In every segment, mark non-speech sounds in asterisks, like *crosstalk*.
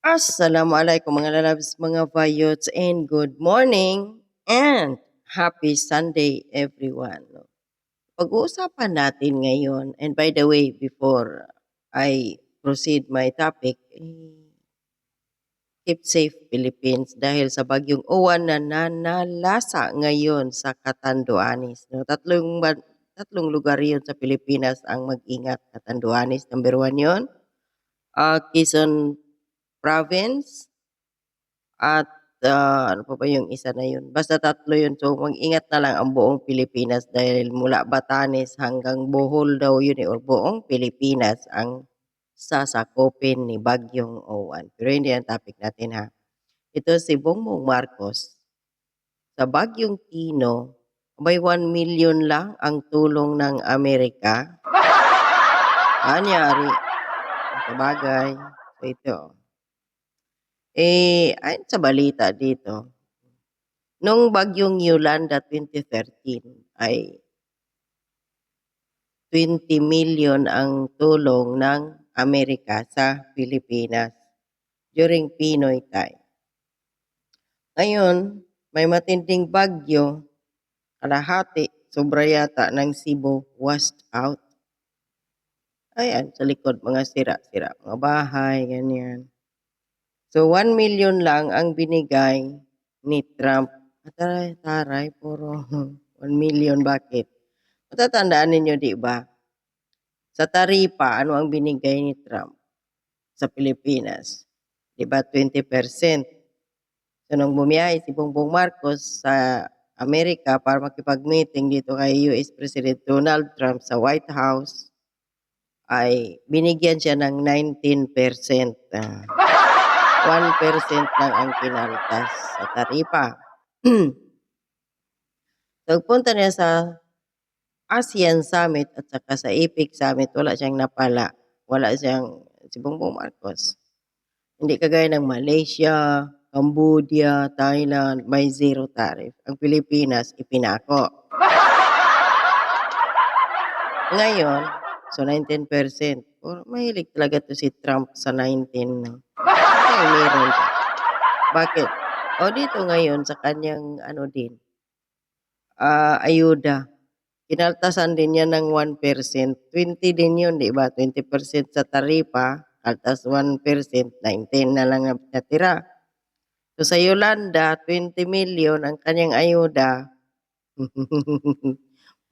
Assalamualaikum mga lalabs, mga vayots, and good morning and happy Sunday everyone. Pag-uusapan natin ngayon, and by the way, before I proceed my topic, eh, keep safe Philippines dahil sa bagyong uwan na nanalasa ngayon sa Catanduanes. No? Tatlong, tatlong lugar yun sa Pilipinas ang mag-ingat. Catanduanes, number one yun. Ah, Quezon Province at ah, ano pa ba yung isa na yun? Basta tatlo yun. So mag-ingat na lang ang buong Pilipinas dahil mula Batanes hanggang Bohol daw yun eh, or buong Pilipinas ang sasakopin ni Bagyong Owan. Pero hindi ang topic natin ha. Ito si Bongbong Marcos. Sa Bagyong Tino, may 1 million lang ang tulong ng Amerika. *laughs* Anyari. Sa bagay. So ito. Eh, ayon sa balita dito, nung bagyong Yolanda 2013 ay 20 million ang tulong ng Amerika sa Pilipinas during Pinoy time. Ngayon, may matinding bagyo, kalahati, sobra yata ng Cebu washed out. Ayan, sa likod, mga sira-sira, mga bahay, ganyan. So, 1 million lang ang binigay ni Trump. Taray, taray, puro 1 million. Bakit? Matatandaan ninyo, di ba? Sa taripa, ano ang binigay ni Trump sa Pilipinas? Di ba, 20%. So, nung bumiyahe si Bongbong Marcos sa Amerika para makipag-meeting dito kay US President Donald Trump sa White House, ay binigyan siya ng 19%. Ah. 1% lang ang kinaltas sa taripa. *clears throat* so, punta niya sa ASEAN Summit at saka sa APEC Summit, wala siyang napala. Wala siyang, si Bongbong Marcos. Hindi kagaya ng Malaysia, Cambodia, Thailand, may zero tariff. Ang Pilipinas, ipinako. *laughs* Ngayon, so 19%. Or mahilig talaga to si Trump sa 19. No? Ay, meron ka. Bakit? O dito ngayon sa kanyang ano din, ah ayuda. Kinaltasan din niya ng 1%. 20 din yun, di ba? 20% sa taripa, kaltas 1%, 19 na lang ang natira. So sa Yolanda, 20 million ang kanyang ayuda. *laughs*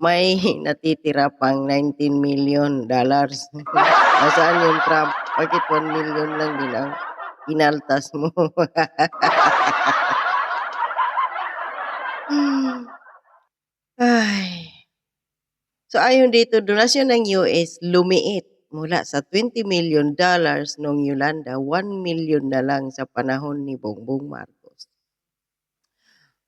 May natitira pang 19 million dollars. *laughs* Nasaan yung Trump? Bakit 1 million lang din ang inaltas mo? Ay. So ayon dito, donasyon ng US lumiit mula sa 20 million dollars noong Yolanda, 1 million na lang sa panahon ni Bongbong Marcos.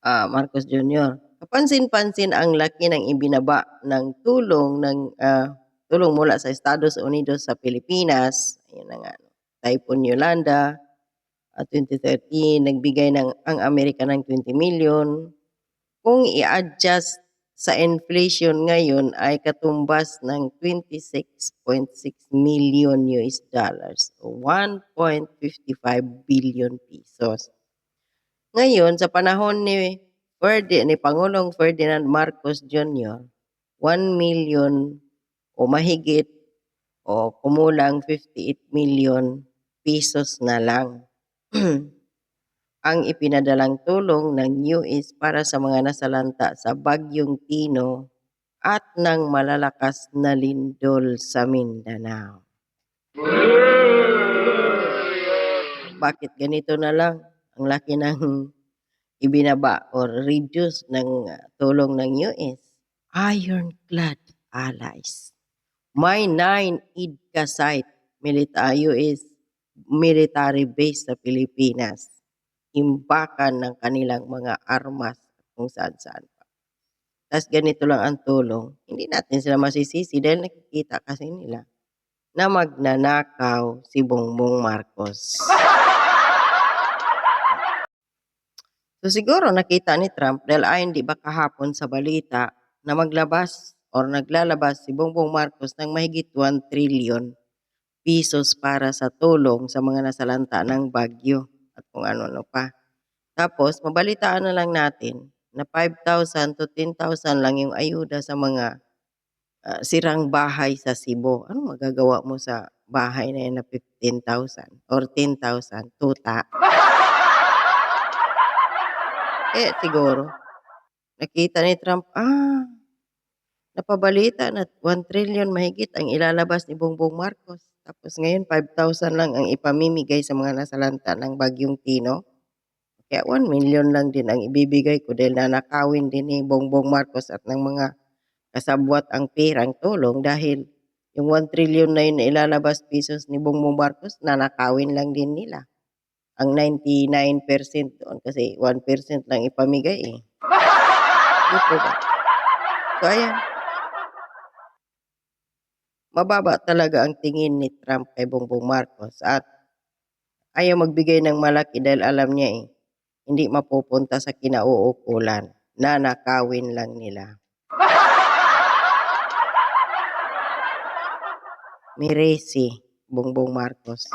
Ah, Marcos Jr. Kapansin-pansin ang laki ng ibinaba ng tulong ng ah, tulong mula sa Estados Unidos sa Pilipinas. Ayun na nga. Typhoon Yolanda, at 2013 nagbigay ng ang Amerika ng 20 million. Kung i-adjust sa inflation ngayon ay katumbas ng 26.6 million US dollars o 1.55 billion pesos. Ngayon, sa panahon ni, Ferdi, ni Pangulong Ferdinand Marcos Jr., 1 million o mahigit o kumulang 58 million pesos na lang *clears throat* ang ipinadalang tulong ng US para sa mga nasalanta sa Bagyong Tino at ng malalakas na lindol sa Mindanao. Bakit ganito na lang ang laki ng *laughs* ibinaba or reduce ng tulong ng US? Ironclad allies. May 9 IDCA site military US military base sa Pilipinas. Imbakan ng kanilang mga armas kung saan-saan pa. Tapos ganito lang ang tulong. Hindi natin sila masisisi dahil nakikita kasi nila na magnanakaw si Bongbong Marcos. So siguro nakita ni Trump dahil ayon di ba kahapon sa balita na maglabas or naglalabas si Bongbong Marcos ng mahigit 1 trillion pisos para sa tulong sa mga nasalanta ng bagyo at kung ano-ano pa. Tapos mabalitaan na lang natin na 5,000 to 10,000 lang yung ayuda sa mga ah, sirang bahay sa Cebu. Ano magagawa mo sa bahay na yan na 15,000 or 10,000? Tuta. *laughs* Eh, siguro, nakita ni Trump, ah, napabalita na 1 trillion mahigit ang ilalabas ni Bongbong Marcos. Tapos ngayon, 5,000 lang ang ipamimigay sa mga nasalanta ng Bagyong Tino. Kaya 1 million lang din ang ibibigay ko dahil nanakawin din ni Bongbong Marcos at ng mga kasabwat ang perang tulong dahil yung 1 trillion na yun na ilalabas pesos ni Bongbong Marcos, nanakawin lang din nila. Ang 99% doon kasi 1% lang ipamigay eh. *laughs* Di po ba? So ayan. Mababa talaga ang tingin ni Trump kay Bongbong Marcos at ayaw magbigay ng malaki dahil alam niya eh, hindi mapupunta sa kinauukulan. Nanakawin lang nila. *laughs* Miresi, Bongbong Marcos.